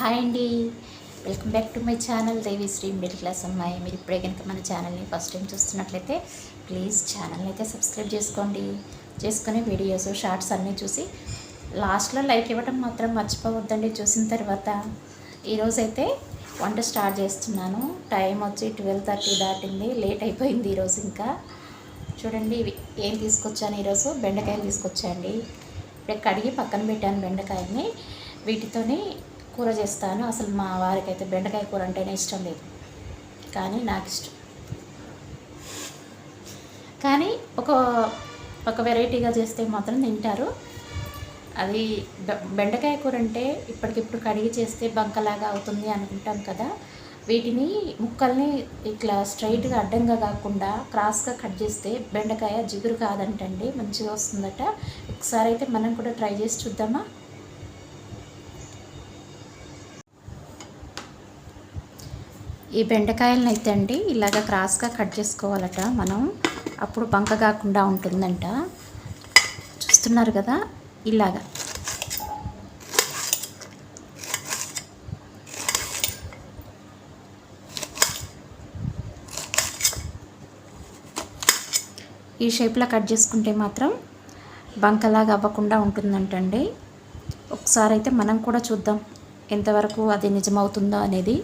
Hi అండి. Welcome back to my channel Devishri middle class అమ్మాయి. మీరు ఇప్పుడే కనుక మన ఛానల్ని ఫస్ట్ టైం చూస్తున్నట్లయితే ప్లీజ్ ఛానల్ని అయితే సబ్స్క్రైబ్ చేసుకోండి. చేసుకునే వీడియోస్ షార్ట్స్ అన్నీ చూసి లాస్ట్లో లైక్ ఇవ్వడం మాత్రం మర్చిపోవద్దండి. చూసిన తర్వాత ఈరోజైతే వంట స్టార్ట్ చేస్తున్నాను. టైం వచ్చి ట్వెల్వ్ థర్టీ దాటింది. లేట్ అయిపోయింది ఈరోజు ఇంకా. చూడండి ఇవి ఏం తీసుకొచ్చాను ఈరోజు? బెండకాయలు తీసుకొచ్చాండి. ఇప్పుడు కడిగి పక్కన పెట్టాను బెండకాయని వీటితోని కూర చేస్తాను. అసలు మా వారికి అయితే బెండకాయ కూర అంటేనే ఇష్టం లేదు. కానీ నాకు ఇష్టం. కానీ ఒక ఒక వెరైటీగా చేస్తే మాత్రం తింటారు. అది బెండకాయ కూర అంటే ఇప్పటికిప్పుడు కడిగి చేస్తే బంకలాగా అవుతుంది అనుకుంటాం కదా. వీటిని ముక్కల్ని ఇట్లా స్ట్రైట్గా అడ్డంగా కాకుండా క్రాస్గా కట్ చేస్తే బెండకాయ జిగురు కాదంటండి. మంచిగా వస్తుందట. ఒకసారి అయితే మనం కూడా ట్రై చేసి చూద్దామా? ఈ బెండకాయలను అయితే అండి ఇలాగ క్రాస్గా కట్ చేసుకోవాలట మనం. అప్పుడు బంక కాకుండా ఉంటుందంట. చూస్తున్నారు కదా? ఇలాగా. ఈ షేప్లో కట్ చేసుకుంటే మాత్రం బంకలాగా అవ్వకుండా ఉంటుందంటండి. ఒకసారి అయితే మనం కూడా చూద్దాం ఎంతవరకు అది నిజమవుతుందో అనేది.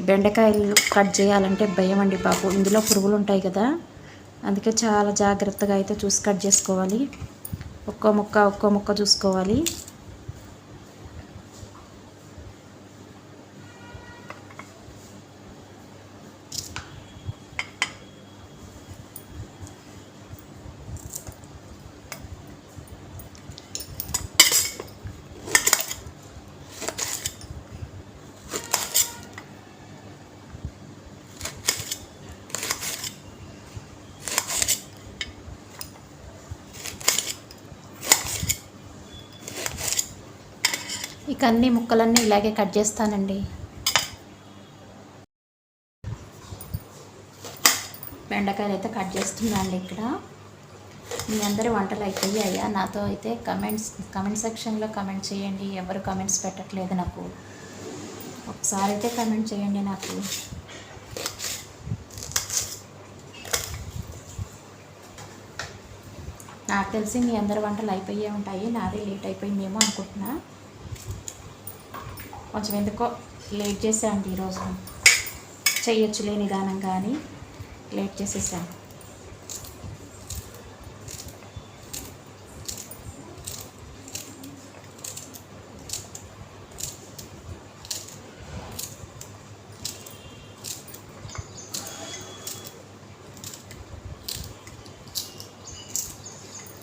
ఈ బెండకాయలు కట్ చేయాలంటే భయం అండి బాబు. ఇందులో పురుగులు ఉంటాయి కదా. అందుకే చాలా జాగ్రత్తగా అయితే చూసి కట్ చేసుకోవాలి. ఒక్కో ముక్క ఒక్కో ముక్క చూసుకోవాలి. ఇంకా అన్ని ముక్కలన్నీ ఇలాగే కట్ చేస్తానండి. బెండకాయలు అయితే కట్ చేస్తున్నానండి ఇక్కడ. మీ అందరి వంటలు అయిపోయాయా? నాతో అయితే కమెంట్స్ కమెంట్ సెక్షన్లో కమెంట్ చేయండి. ఎవరు కమెంట్స్ పెట్టట్లేదు నాకు. ఒకసారి అయితే కమెంట్ చేయండి నాకు. నాకు తెలిసి మీ అందరి వంటలు అయిపోయే ఉంటాయి. నాదే లేట్ అయిపోయిందేమో అనుకుంటున్నా. కొంచెం ఎందుకో లేట్ చేశాను ఈరోజు. చెయ్యొచ్చులే నిదానం కానీ లేట్ చేసేసాను.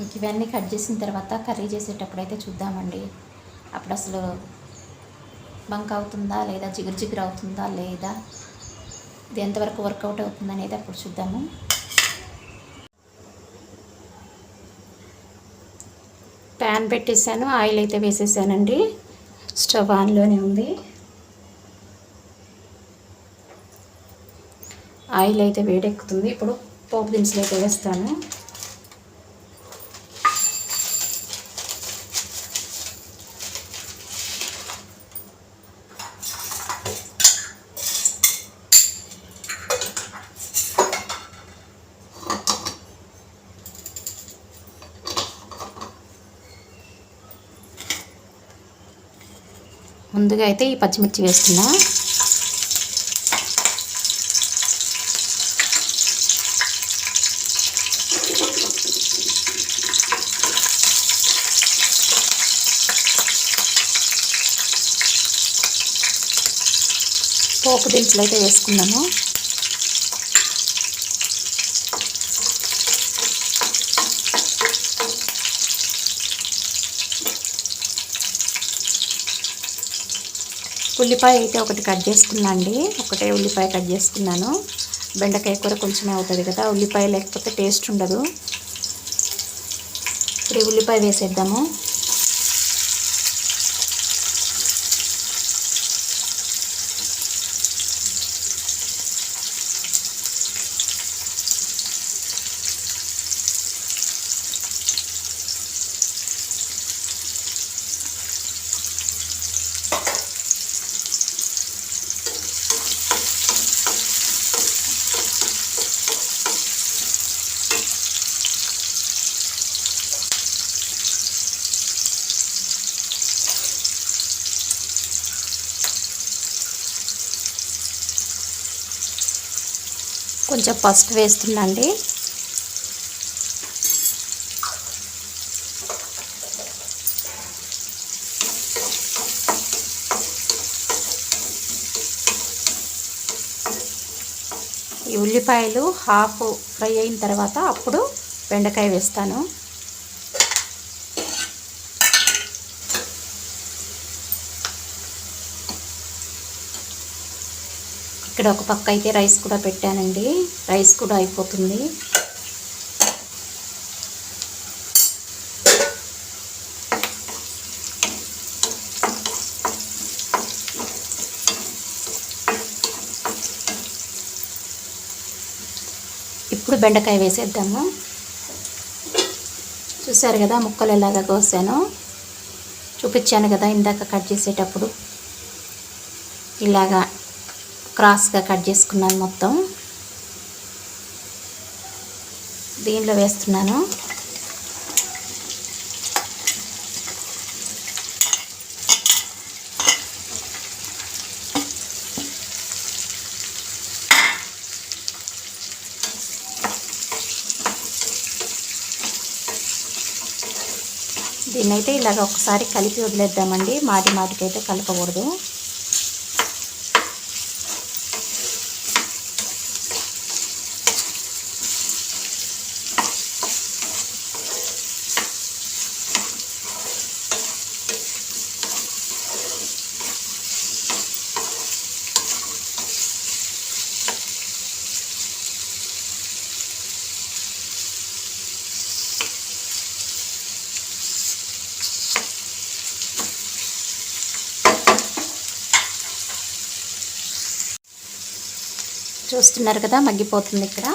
ఇంక ఇవన్నీ కట్ చేసిన తర్వాత కర్రీ చేసేటప్పుడు అయితే చూద్దామండి. అప్పుడు అసలు బంక్ అవుతుందా లేదా జిగురు జిగురు అవుతుందా లేదా? ఇది ఎంతవరకు వర్కౌట్ అవుతుంది అనేది అప్పుడు చూద్దాము. ప్యాన్ పెట్టేసాను ఆయిల్ అయితే వేసేసానండి. స్టవ్ ఆన్లోనే ఉంది. ఆయిల్ అయితే వేడెక్కుతుంది. ఇప్పుడు పోపు దినుసులు అయితే వేస్తాను. ముందుగా అయితే ఈ పచ్చిమిర్చి వేస్తున్నా. పోపు దినుసులు అయితే వేసుకున్నాము. ఉల్లిపాయ అయితే ఒకటి కట్ చేసుకున్నా అండి ఒకటే ఉల్లిపాయ కట్ చేసుకున్నాను. బెండకాయ కూర కొంచెమే అవుతుంది కదా ఉల్లిపాయ లేకపోతే టేస్ట్ ఉండదు. ఇప్పుడు ఉల్లిపాయ వేసేద్దాము. కొంచెం పసుపు వేస్తుందండి. ఈ ఉల్లిపాయలు హాఫ్ ఫ్రై అయిన తర్వాత అప్పుడు బెండకాయ వేస్తాను. ఇక్కడ ఒక పక్క అయితే రైస్ కూడా పెట్టానండి. రైస్ కూడా అయిపోతుంది. ఇప్పుడు బెండకాయ వేసేద్దాము. చూసారు కదా ముక్కలు ఎలాగా కోసాను? చూపించాను కదా ఇందాక కట్ చేసేటప్పుడు. ఇలాగా క్రాస్గా కట్ చేసుకున్నాను మొత్తం. దీనిలో వేస్తున్నాను. దీన్నైతే ఇలాగ ఒకసారి కలిపి వదిలేద్దామండి. మాటి మాటికైతే కలపకూడదు. చూస్తున్నారు కదా మగ్గిపోతుంది ఇక్కడ.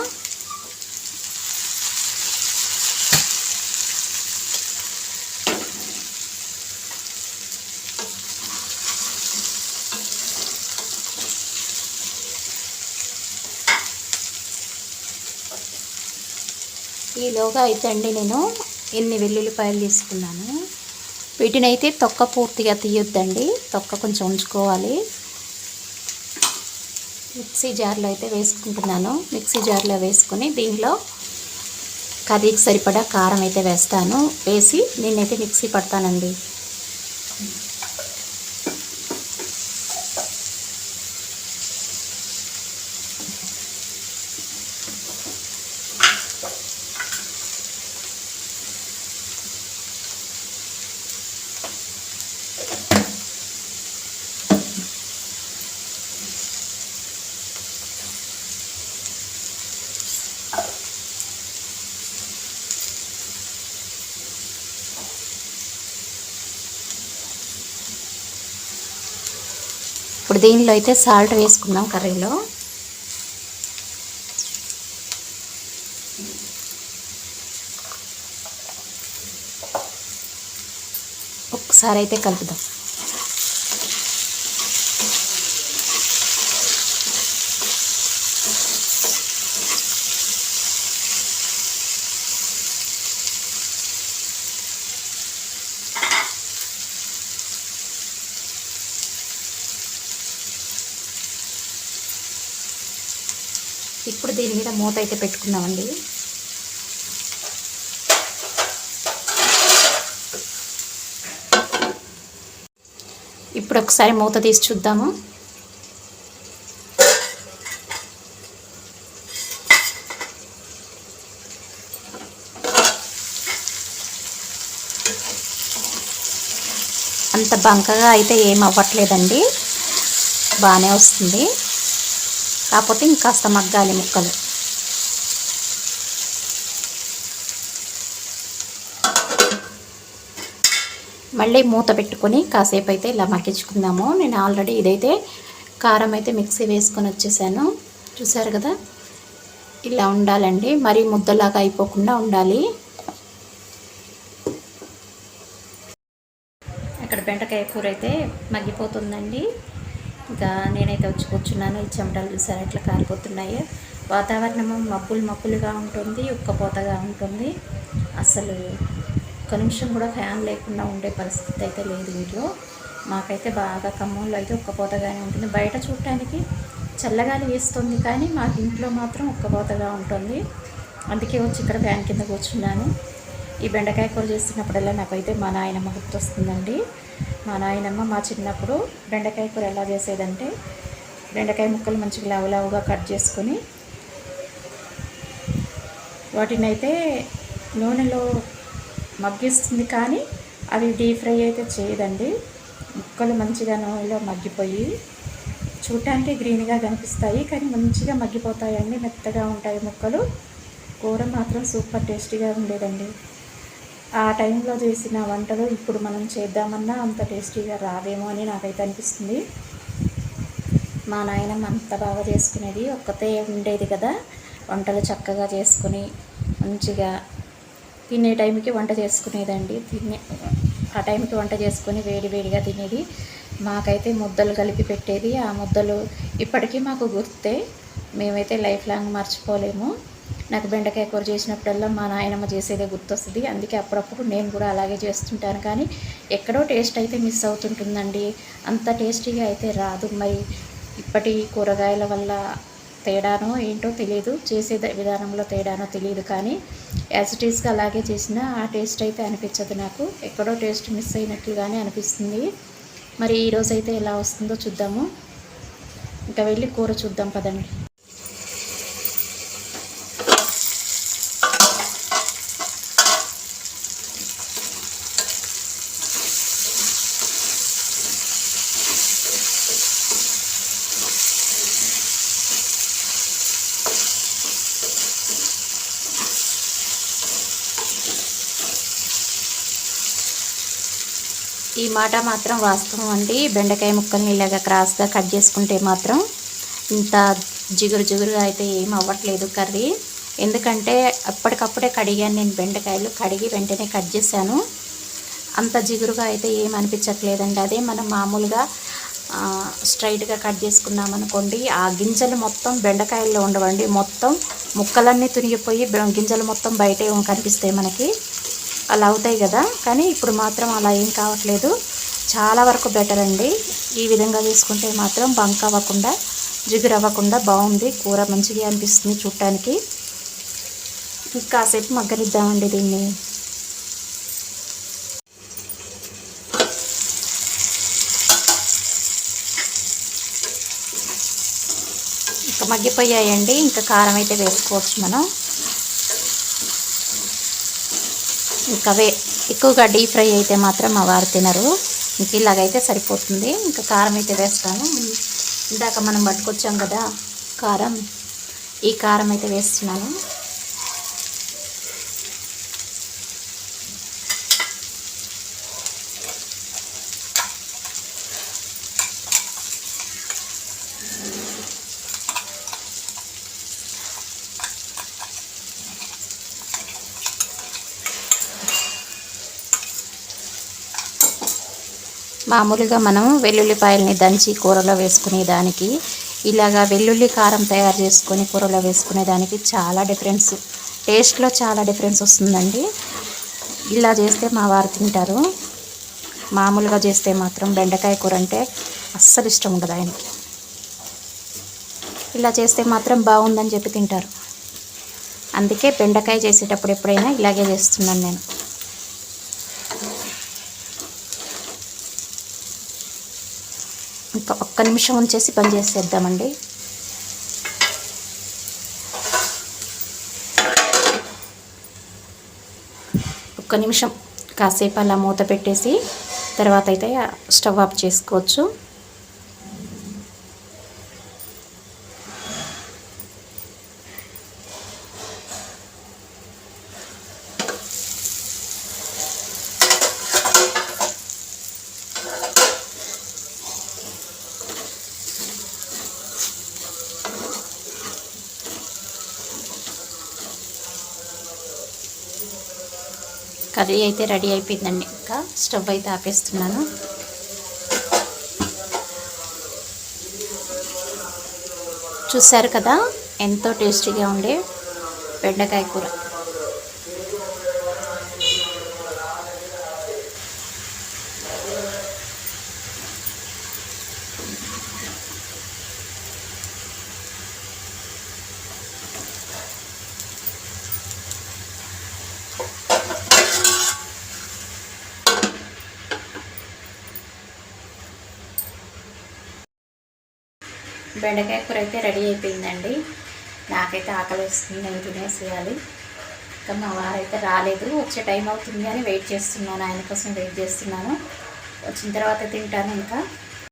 ఈలోగా అయితే అండి నేను ఎన్ని వెల్లుల్లిపాయలు తీసుకున్నాను. వీటిని అయితే తొక్క పూర్తిగా తీయొద్దండి. తొక్క కొంచెం ఉంచుకోవాలి. మిక్సీ జార్లో అయితే వేసుకుంటున్నాను. మిక్సీ జార్లో వేసుకుని దీనిలో కర్రీకి సరిపడా కారం అయితే వేస్తాను. వేసి నేనైతే మిక్సీ పడతానండి. ఇప్పుడు దీనిలో అయితే సాల్ట్ వేసుకుందాం కర్రీలో. ఒకసారి అయితే కలుపుదాం. ఇప్పుడు దీని మీద మూత అయితే పెట్టుకుందామండి. ఇప్పుడు ఒకసారి మూత తీసి చూద్దాము. అంత బంకగా అయితే ఏం అవ్వట్లేదండి. బాగానే వస్తుంది. కాకపోతే ఇంకాస్త మగ్గాలి ముక్కలు. మళ్ళీ మూత పెట్టుకొని కాసేపు అయితే ఇలా మగ్గించుకుందాము. నేను ఆల్రెడీ ఇదైతే కారం అయితే మిక్సీ వేసుకొని వచ్చేసాను. చూసారు కదా? ఇలా ఉండాలండి. మరీ ముద్దలాగా అయిపోకుండా ఉండాలి. ఇక్కడ బెండకాయ కూర అయితే మగ్గిపోతుందండి. ఇంకా నేనైతే వచ్చి కూర్చున్నాను. ఈ చెమటలు చూసారా? ఇట్లా కారిపోతున్నాయి. వాతావరణము మబ్బులు మబ్బులుగా ఉంటుంది ఉక్కపోతగా ఉంటుంది. అసలు ఒక నిమిషం కూడా ఫ్యాన్ లేకుండా ఉండే పరిస్థితి అయితే లేదు ఇంట్లో. మాకైతే బాగా ఖమ్మంలో అయితే ఉక్కపోతగానే ఉంటుంది. బయట చూడటానికి చల్లగాలి వేస్తుంది కానీ మాకు ఇంట్లో మాత్రం ఉక్కపోతగా ఉంటుంది. అందుకే వచ్చి ఇక్కడ ఫ్యాన్ కింద కూర్చున్నాను. ఈ బెండకాయ కూర చేస్తున్నప్పుడల్లా నాకైతే మా నాయనమ్మ గుర్తొస్తుందండి. మా నాయనమ్మ మా చిన్నప్పుడు బెండకాయ కూర ఎలా చేసేదంటే బెండకాయ ముక్కలు మంచిగా లావు లావుగా కట్ చేసుకొని వాటిని అయితే నూనెలో మగ్గిస్తుంది కానీ అవి డీప్ ఫ్రై అయితే చేయదండి. ముక్కలు మంచిగా నూనెలో మగ్గిపోయి చూడటానికి గ్రీన్గా కనిపిస్తాయి కానీ మంచిగా మగ్గిపోతాయండి మెత్తగా ఉంటాయి ముక్కలు. కూర మాత్రం సూపర్ టేస్టీగా ఉండేదండి. ఆ టైంలో చేసిన వంటలు ఇప్పుడు మనం చేద్దామన్నా అంత టేస్టీగా రావేమో అని నాకైతే అనిపిస్తుంది. మా నాయనమ్మ అంత బాగా చేసుకునేది ఒక్కతే ఉండేది కదా. వంటలు చక్కగా చేసుకుని మంచిగా తినే టైంకి వంట చేసుకునేదండి. తినే ఆ టైంకి వంట చేసుకొని వేడి వేడిగా తినేది. మాకైతే ముద్దలు కలిపి పెట్టేది. ఆ ముద్దలు ఇప్పటికీ మాకు గుర్తే మేమైతే లైఫ్ లాంగ్ మర్చిపోలేము. నాకు బెండకాయ కూర చేసినప్పుడల్లా మా నాయనమ్మ చేసేదే గుర్తొస్తుంది. అందుకే అప్పుడప్పుడు నేను కూడా అలాగే చేస్తుంటాను. కానీ ఎక్కడో టేస్ట్ అయితే మిస్ అవుతుంటుందండి. అంత టేస్టీగా అయితే రాదు. మరి ఇప్పటి కూరగాయల వల్ల తేడానో ఏంటో తెలియదు చేసే విధానంలో తేడానో తెలియదు కానీ యాజ్ ఇట్ ఈస్గా అలాగే చేసినా ఆ టేస్ట్ అయితే అనిపించదు నాకు. ఎక్కడో టేస్ట్ మిస్ అయినట్లుగానే అనిపిస్తుంది. మరి ఈరోజు అయితే ఎలా వస్తుందో చూద్దాము. ఇంకా వెళ్ళి కూర చూద్దాం పదండి. మాట మాత్రం వాస్తవం అండి. బెండకాయ ముక్కల్ని ఇలాగ క్రాస్గా కట్ చేసుకుంటే మాత్రం ఇంత జిగురు జిగురుగా అయితే ఏం అవ్వట్లేదు కర్రీ. ఎందుకంటే అప్పటికప్పుడే కడిగాను నేను బెండకాయలు. కడిగి వెంటనే కట్ చేశాను. అంత జిగురుగా అయితే ఏం అనిపించట్లేదండి. అదే మనం మామూలుగా స్ట్రైట్గా కట్ చేసుకున్నాం అనుకోండి ఆ గింజలు మొత్తం బెండకాయల్లో ఉండవండి. మొత్తం ముక్కలన్నీ తునిగిపోయి గింజలు మొత్తం బయటే కనిపిస్తాయి మనకి. అలా అవుతాయి కదా. కానీ ఇప్పుడు మాత్రం అలా ఏం కావట్లేదు. చాలా వరకు బెటర్ అండి. ఈ విధంగా తీసుకుంటే మాత్రం బంక్ అవ్వకుండా జిగురు అవ్వకుండా బాగుంది. కూర మంచిగా అనిపిస్తుంది చూడటానికి కాసేపు మగ్గనిద్దామండి దీన్ని. ఇంకా మగ్గిపోయాయండి. ఇంకా కారం అయితే వేసుకోవచ్చు మనం. ఇంకా వే ఎక్కువగా డీప్ ఫ్రై అయితే మాత్రం మా వారు తినరు. ఇంక ఇలాగైతే సరిపోతుంది. ఇంకా కారం అయితే వేస్తాను. ఇందాక మనం పట్టుకొచ్చాం కదా కారం. ఈ కారం అయితే వేస్తున్నాను. మామూలుగా మనం వెల్లుల్లిపాయల్ని దంచి కూరలో వేసుకునే దానికి ఇలాగా వెల్లుల్లి కారం తయారు చేసుకొని కూరలో వేసుకునే దానికి చాలా డిఫరెన్స్. టేస్ట్లో చాలా డిఫరెన్స్ వస్తుందండి. ఇలా చేస్తే మా వారు తింటారు. మామూలుగా చేస్తే మాత్రం బెండకాయ కూర అంటే అస్సలు ఇష్టం ఉండదు ఆయనకి. ఇలా చేస్తే మాత్రం బాగుందని చెప్పి తింటారు. అందుకే బెండకాయ చేసేటప్పుడు ఎప్పుడైనా ఇలాగే చేస్తున్నాను నేను. ఇంకా ఒక్క నిమిషం ఉంచేసి పని చేసేద్దామండి. ఒక్క నిమిషం కాసేపు అలా మూత పెట్టేసి తర్వాత అయితే స్టవ్ ఆఫ్ చేసుకోవచ్చు. కర్రీ అయితే రెడీ అయిపోయిందండి. ఇంకా స్టవ్ అయితే ఆపేస్తున్నాను. చూశారు కదా ఎంతో టేస్టీగా ఉండే బెండకాయ కూర. బెండకాయ కూర అయితే రెడీ అయిపోయిందండి. నాకైతే ఆకలి వస్తుంది నేను తినేసేయాలి ఇంకా మా వారైతే రాలేదు. వచ్చే టైం అవుతుంది అని వెయిట్ చేస్తున్నాను. ఆయన కోసం వెయిట్ చేస్తున్నాను. వచ్చిన తర్వాత తింటాను ఇంకా.